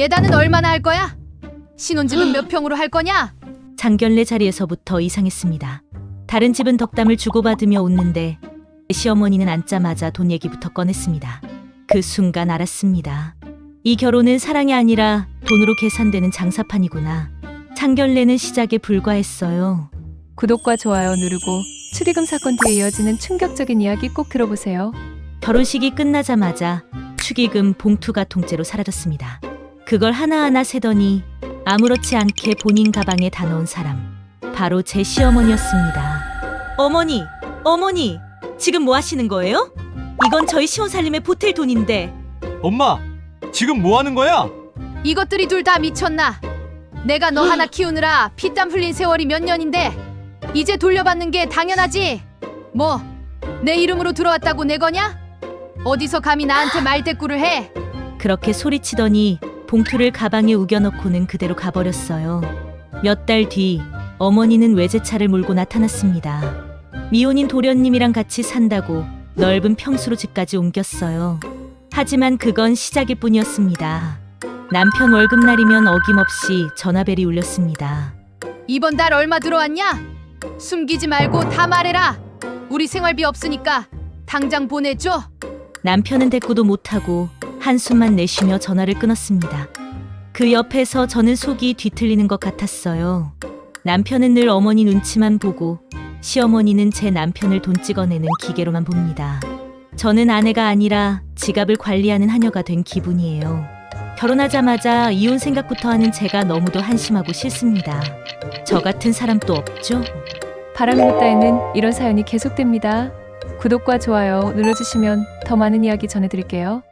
예단은 얼마나 할 거야? 신혼집은 몇 평으로 할 거냐? 장결례 자리에서부터 이상했습니다. 다른 집은 덕담을 주고받으며 웃는데 시어머니는 앉자마자 돈 얘기부터 꺼냈습니다. 그 순간 알았습니다. 이 결혼은 사랑이 아니라 돈으로 계산되는 장사판이구나. 장결례는 시작에 불과했어요. 구독과 좋아요 누르고 축의금 사건 뒤에 이어지는 충격적인 이야기 꼭 들어보세요. 결혼식이 끝나자마자 축의금 봉투가 통째로 사라졌습니다. 그걸 하나하나 세더니 아무렇지 않게 본인 가방에 다 넣은 사람. 바로 제 시어머니였습니다. 어머니, 어머니, 지금 뭐 하시는 거예요? 이건 저희 시원살림에 보탤 돈인데. 엄마, 지금 뭐 하는 거야? 이것들이 둘 다 미쳤나? 내가 너 하나 키우느라 피땀 흘린 세월이 몇 년인데 이제 돌려받는 게 당연하지. 뭐 내 이름으로 들어왔다고 내 거냐? 어디서 감히 나한테 말대꾸를 해? 그렇게 소리치더니 봉투를 가방에 우겨넣고는 그대로 가버렸어요. 몇 달 뒤 어머니는 외제차를 몰고 나타났습니다. 미혼인 도련님이랑 같이 산다고 넓은 평수로 집까지 옮겼어요. 하지만 그건 시작일 뿐이었습니다. 남편 월급날이면 어김없이 전화벨이 울렸습니다. 이번 달 얼마 들어왔냐? 숨기지 말고 다 말해라. 우리 생활비 없으니까 당장 보내줘. 남편은 대꾸도 못하고 한숨만 내쉬며 전화를 끊었습니다. 그 옆에서 저는 속이 뒤틀리는 것 같았어요. 남편은 늘 어머니 눈치만 보고 시어머니는 제 남편을 돈 찍어내는 기계로만 봅니다. 저는 아내가 아니라 지갑을 관리하는 하녀가 된 기분이에요. 결혼하자마자 이혼 생각부터 하는 제가 너무도 한심하고 싫습니다. 저 같은 사람 또 없죠? 바람이 있다에는 이런 사연이 계속됩니다. 구독과 좋아요 눌러주시면 더 많은 이야기 전해드릴게요.